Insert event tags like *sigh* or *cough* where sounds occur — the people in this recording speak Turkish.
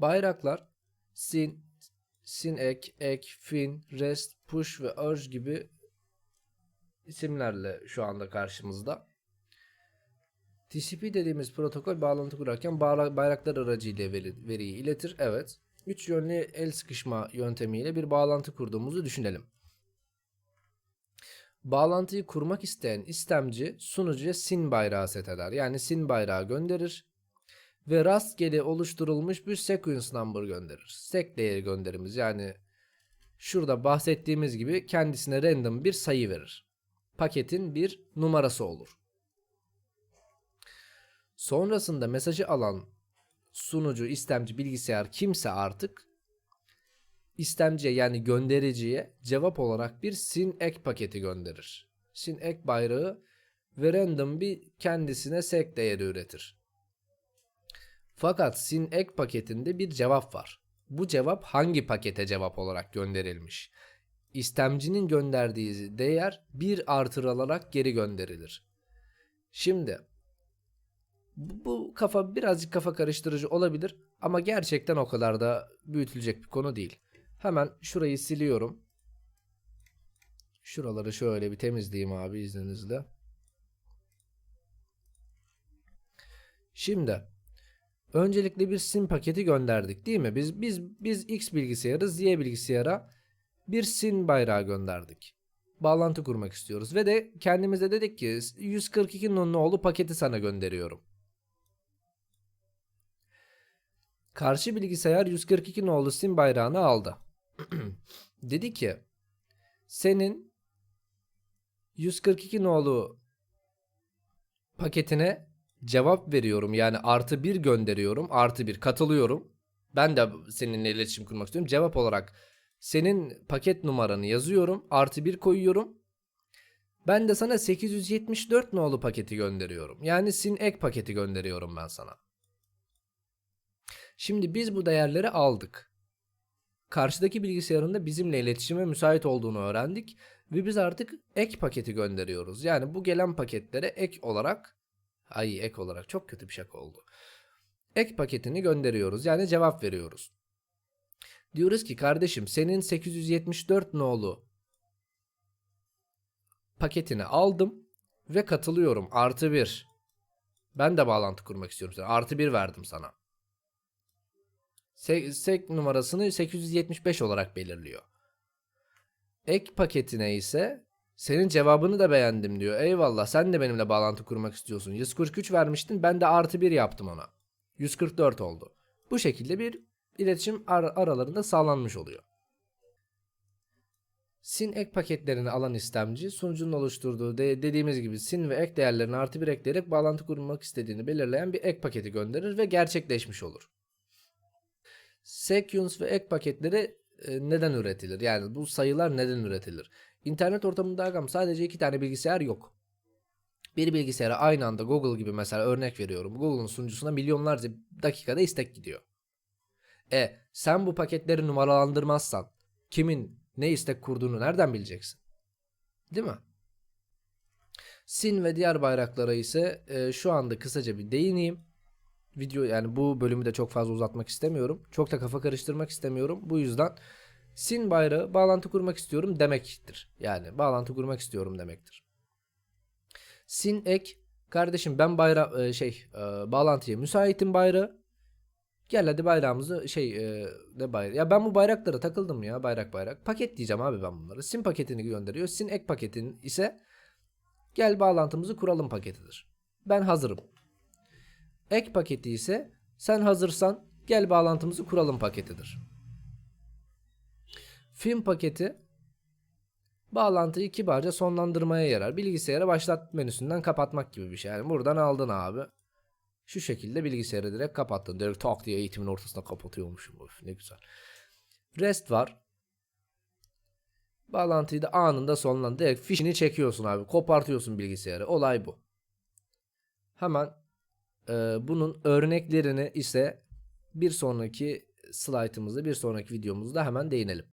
Bayraklar sin, sin ek, ek, fin, rest, push ve urge gibi isimlerle şu anda karşımızda. TCP dediğimiz protokol bağlantı kurarken bayraklar aracıyla veri- veriyi iletir. Evet. Üç yönlü el sıkışma yöntemiyle bir bağlantı kurduğumuzu düşünelim. Bağlantıyı kurmak isteyen istemci sunucuya SYN bayrağı set eder. Yani SYN bayrağı gönderir ve rastgele oluşturulmuş bir sequence number gönderir. Sek değeri gönderimiz yani şurada bahsettiğimiz gibi kendisine random bir sayı verir. Paketin bir numarası olur. Sonrasında mesajı alan sunucu, istemci, bilgisayar kimse artık istemciye yani göndericiye cevap olarak bir sin ek paketi gönderir. Sin ek bayrağı ve random bir kendisine sek değeri üretir. Fakat sin ek paketinde bir cevap var. Bu cevap hangi pakete cevap olarak gönderilmiş? İstemcinin gönderdiği değer bir artırılarak geri gönderilir. Şimdi bu, kafa birazcık kafa karıştırıcı olabilir ama gerçekten o kadar da büyütülecek bir konu değil. Hemen şurayı siliyorum. Şuraları şöyle bir temizleyeyim abi izninizle. Şimdi öncelikle bir sim paketi gönderdik değil mi? Biz biz biz X bilgisayarız, Y bilgisayara bir sin bayrağı gönderdik. Bağlantı kurmak istiyoruz ve de kendimize dedik ki 142 nolu paketi sana gönderiyorum. Karşı bilgisayar 142 nolu sim bayrağını aldı. *clears throat* Dedi ki senin 142 nolu paketine cevap veriyorum. Yani artı bir gönderiyorum. Artı bir katılıyorum. Ben de seninle iletişim kurmak istiyorum. Cevap olarak senin paket numaranı yazıyorum. Artı bir koyuyorum. Ben de sana 874 nolu paketi gönderiyorum. Yani sin ek paketi gönderiyorum ben sana. Şimdi biz bu değerleri aldık. Karşıdaki bilgisayarın da bizimle iletişime müsait olduğunu öğrendik ve biz artık ek paketi gönderiyoruz. Yani bu gelen paketlere ek olarak ay ek olarak çok kötü bir şaka oldu. Ek paketini gönderiyoruz. Yani cevap veriyoruz. Diyoruz ki kardeşim senin 874 nolu paketini aldım ve katılıyorum. Artı bir. Ben de bağlantı kurmak istiyorum. sana. Artı bir verdim sana. Se- Sek numarasını 875 olarak belirliyor. Ek paketine ise senin cevabını da beğendim diyor. Eyvallah sen de benimle bağlantı kurmak istiyorsun. 143 vermiştin ben de artı 1 yaptım ona. 144 oldu. Bu şekilde bir iletişim ar- aralarında sağlanmış oluyor. Sin ek paketlerini alan istemci sunucunun oluşturduğu de- dediğimiz gibi sin ve ek değerlerini artı bir ekleyerek bağlantı kurmak istediğini belirleyen bir ek paketi gönderir ve gerçekleşmiş olur. Sequence ve ek paketleri neden üretilir? Yani bu sayılar neden üretilir? İnternet ortamında agam sadece iki tane bilgisayar yok. Bir bilgisayara aynı anda Google gibi mesela örnek veriyorum. Google'un sunucusuna milyonlarca dakikada istek gidiyor. E sen bu paketleri numaralandırmazsan kimin ne istek kurduğunu nereden bileceksin? Değil mi? Sin ve diğer bayraklara ise e, şu anda kısaca bir değineyim. Video yani bu bölümü de çok fazla uzatmak istemiyorum. Çok da kafa karıştırmak istemiyorum. Bu yüzden sin bayrağı bağlantı kurmak istiyorum demektir. Yani bağlantı kurmak istiyorum demektir. Sin ek kardeşim ben bayra e, şey e, bağlantıya müsaitim bayrağı. Gel hadi bayrağımızı şey e, ne bayrağı. Ya ben bu bayraklara takıldım ya bayrak bayrak. Paket diyeceğim abi ben bunları. Sin paketini gönderiyor. Sin ek paketin ise gel bağlantımızı kuralım paketidir. Ben hazırım. Ek paketi ise sen hazırsan gel bağlantımızı kuralım paketidir. Film paketi bağlantıyı kibarca sonlandırmaya yarar. Bilgisayara başlat menüsünden kapatmak gibi bir şey. Yani buradan aldın abi. Şu şekilde bilgisayarı direkt kapattın. Direkt tak diye eğitimin ortasına kapatıyormuşum. Of, ne güzel. Rest var. Bağlantıyı da anında sonlandı. Direkt fişini çekiyorsun abi. Kopartıyorsun bilgisayarı. Olay bu. Hemen bunun örneklerini ise bir sonraki slaytımızda bir sonraki videomuzda hemen değinelim.